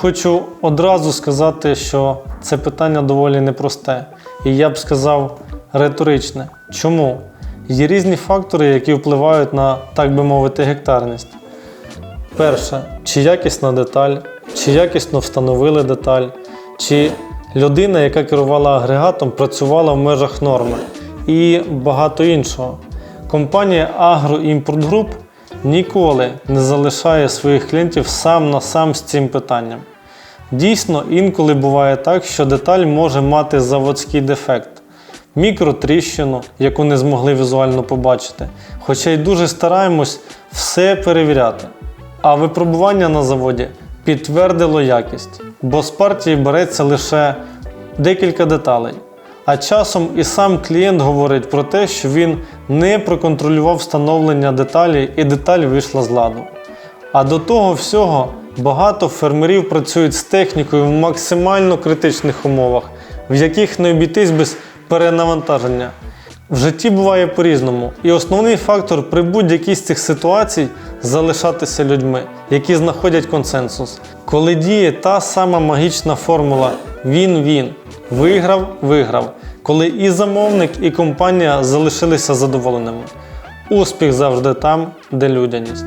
Хочу одразу сказати, що це питання доволі непросте, і я б сказав риторичне. Чому? Є різні фактори, які впливають на, так би мовити, гектарність. Перше, чи якісна деталь, чи якісно встановили деталь, чи людина, яка керувала агрегатом, працювала в межах норми і багато іншого. Компанія Агроімпорт Груп ніколи не залишає своїх клієнтів сам на сам з цим питанням. Дійсно, інколи буває так, що деталь може мати заводський дефект, мікротріщину, яку не змогли візуально побачити, хоча й дуже стараємось все перевіряти. А випробування на заводі підтвердило якість, бо з партії береться лише декілька деталей. А часом і сам клієнт говорить про те, що він не проконтролював встановлення деталі і деталь вийшла з ладу. А до того всього багато фермерів працюють з технікою в максимально критичних умовах, в яких не обійтись без перенавантаження. В житті буває по-різному, і основний фактор при будь-якій з цих ситуацій залишатися людьми, які знаходять консенсус. Коли діє та сама магічна формула він-він, виграв, виграв, коли і замовник, і компанія залишилися задоволеними. Успіх завжди там, де людяність.